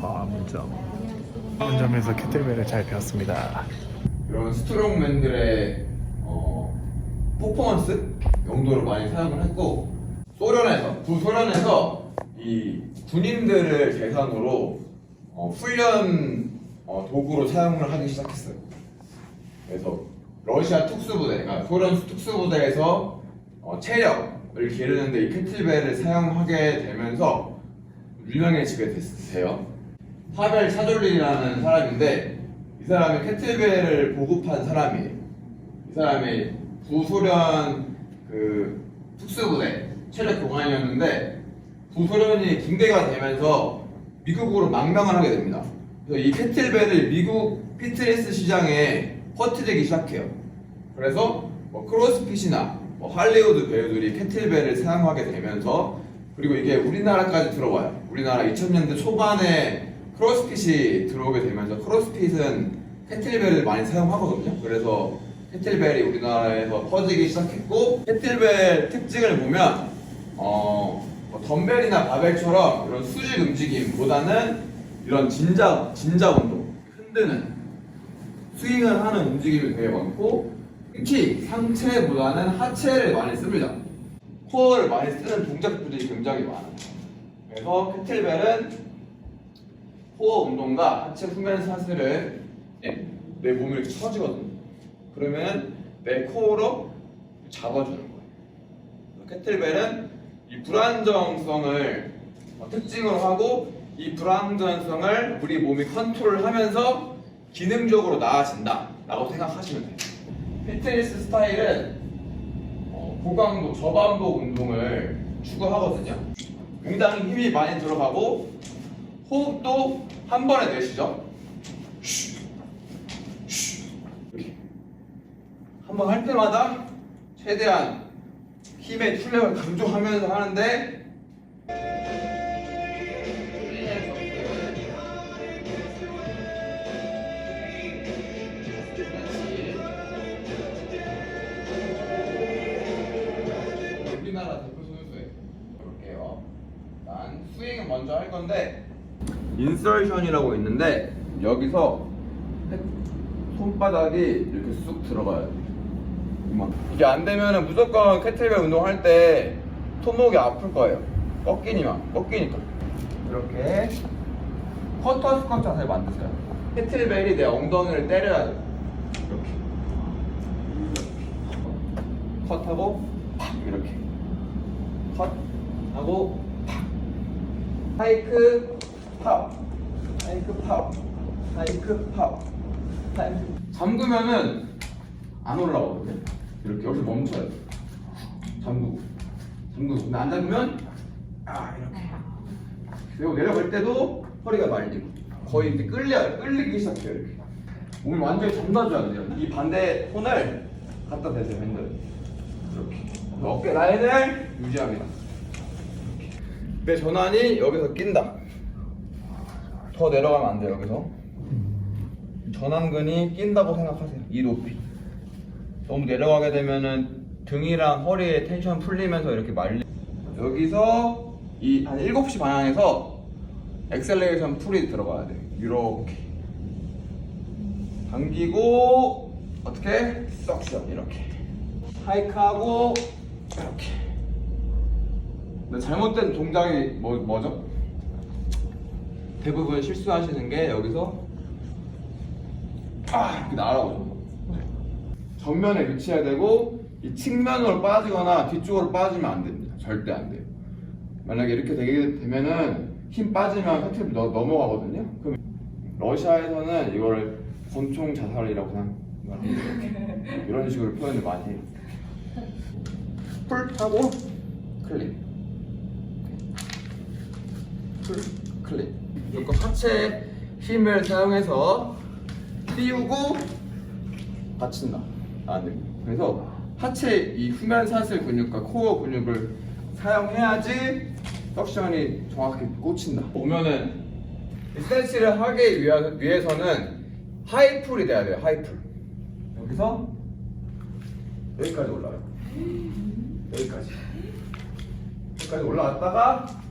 과문점. 과문점에서 캐틀벨을 잘 배웠습니다. 이런 스트롱맨들의 어, 퍼포먼스 용도로 많이 사용을 했고 소련에서 구소련에서 이 군인들을 대상으로 어, 훈련 어, 도구로 사용을 하기 시작했어요. 그래서 러시아 특수부대, 그러니까 소련 특수부대에서 어, 체력을 기르는데 이 캐틀벨을 사용하게 되면서 유명해지게 됐어요. 파벨 차졸린이라는 사람인데 이 사람이 캐틀벨을 보급한 사람이에요. 이 사람이 구소련 그 특수부대 체력 교관이었는데 구소련이 붕괴가 되면서 미국으로 망명을 하게 됩니다. 그래서 이 캐틀벨을 미국 피트니스 시장에 퍼뜨리기 시작해요. 그래서 뭐 크로스핏이나 뭐 할리우드 배우들이 캐틀벨을 사용하게 되면서 그리고 이게 우리나라까지 들어와요. 우리나라 2000년대 초반에 크로스핏이 들어오게 되면서 크로스핏은 캐틀벨을 많이 사용하거든요. 그래서 캐틀벨이 우리나라에서 퍼지기 시작했고 캐틀벨 특징을 보면 어, 뭐 덤벨이나 바벨처럼 이런 수직 움직임보다는 이런 진자 진자 운동 흔드는 스윙을 하는 움직임이 되게 많고 특히 상체보다는 하체를 많이 씁니다. 코어를 많이 쓰는 동작들이 굉장히 많아요. 그래서 캐틀벨은 코어 운동과 하체 후면 사슬을 예, 내 몸을 이렇게 쳐지거든요. 그러면 내 코어로 잡아주는 거예요. 캐틀벨은 이 불안정성을 어, 특징으로 하고 이 불안정성을 우리 몸이 컨트롤하면서 기능적으로 나아진다라고 생각하시면 돼요. 피트니스 스타일은 어, 고강도 저반복 운동을 추구하거든요. 굉장히 힘이 많이 들어가고 호흡도 한 번에 내쉬죠. 한 번 할 때마다 최대한 힘의 출력을 강조하면서 하는데 우리나라 대표 선수에 볼게요. 일단 스윙은 먼저 할 건데 인설션이라고 있는데 여기서 손바닥이 이렇게 쑥 들어가요. 이만. 이게 안 되면은 무조건 캐틀벨 운동할 때 손목이 아플 거예요. 꺾이니만 꺾이니까 이렇게 커터 스쿼트 자세 만드세요. 캐틀벨이 내 엉덩이를 때려야 돼. 이렇게 컷하고 팍 이렇게 컷 하고 팍 하이크 팝 하이크 팝 하이크 팝 하이크 잠그면은 안 올라오거든요. 이렇게 여기서 멈춰요. 잠그고. 잠그고. 근데 안 잠그면 아 이렇게. 그리고 내려갈 때도 허리가 말리고. 거의 이렇게 끌려요 끌리기 시작해요 이렇게. 몸을 완전히 잠가줘야 돼요. 이 반대 손을 갖다 대세요 핸들. 이렇게. 어깨 라인을 유지합니다. 내 전환이 여기서 낀다 더 내려가면 안 돼요 여기서? 전완근이 낀다고 생각하세요 이 높이. 너무 내려가게 되면은 등이랑 허리에 텐션 풀리면서 이렇게 말리 여기서 이 한 7시 방향에서 엑셀레이션 풀이 들어가야 돼요 이렇게. 당기고 어떻게? 석션 이렇게. 하이크하고 이렇게. 근데 잘못된 동작이 뭐, 뭐죠? 대부분 실수하시는 게 여기서 아 이렇게 날아오죠 정면에 위치해야 되고 이 측면으로 빠지거나 뒤쪽으로 빠지면 안 됩니다. 절대 안 돼요. 만약에 이렇게 되게 되면은 힘 빠지면 너, 넘어가거든요. 그럼 러시아에서는 이거를 권총 자살이라고 이렇게 이런 식으로 표현을 많이 해요. 풀 하고 클릭. 풀 클릭 이거 하체 힘을 사용해서 띄우고 받친다. 안 됩니다 그래서 하체 이 후면 사슬 근육과 코어 근육을 사용해야지 석션이 정확히 꽂힌다. 보면은 스탠스를 하기 위해서는 하이풀이 돼야 돼요 하이풀. 여기서 여기까지 올라가요. 여기까지. 여기까지 올라갔다가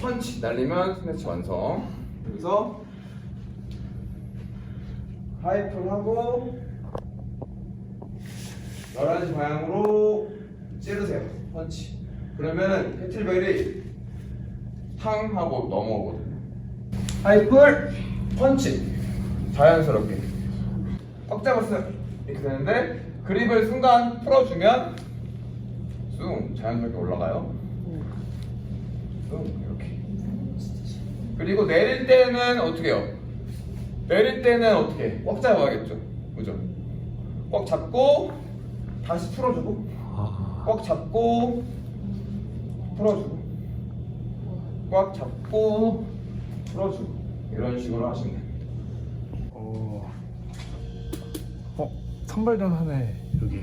펀치 날리면 스매치 완성 여기서 하이프를 하고 11시 방향으로 찌르세요. 펀치. 그러면은 캐틀벨이 탕 하고 넘어오거든요. 하이플 펀치. 자연스럽게. 꽉 잡았어요. 이렇게 되는데 그립을 순간 풀어주면 쑥 자연스럽게 올라가요. 쑥. 그리고 내릴 때는 어떻게 해요? 내릴 때는 어떻게? 해? 꽉 잡아야겠죠. 그죠? 꽉 잡고 다시 풀어주고 아, 꽉 잡고 풀어주고 꽉 잡고 풀어주고 이런 식으로 하시면 돼요. 어, 어, 선발전 하네 여기.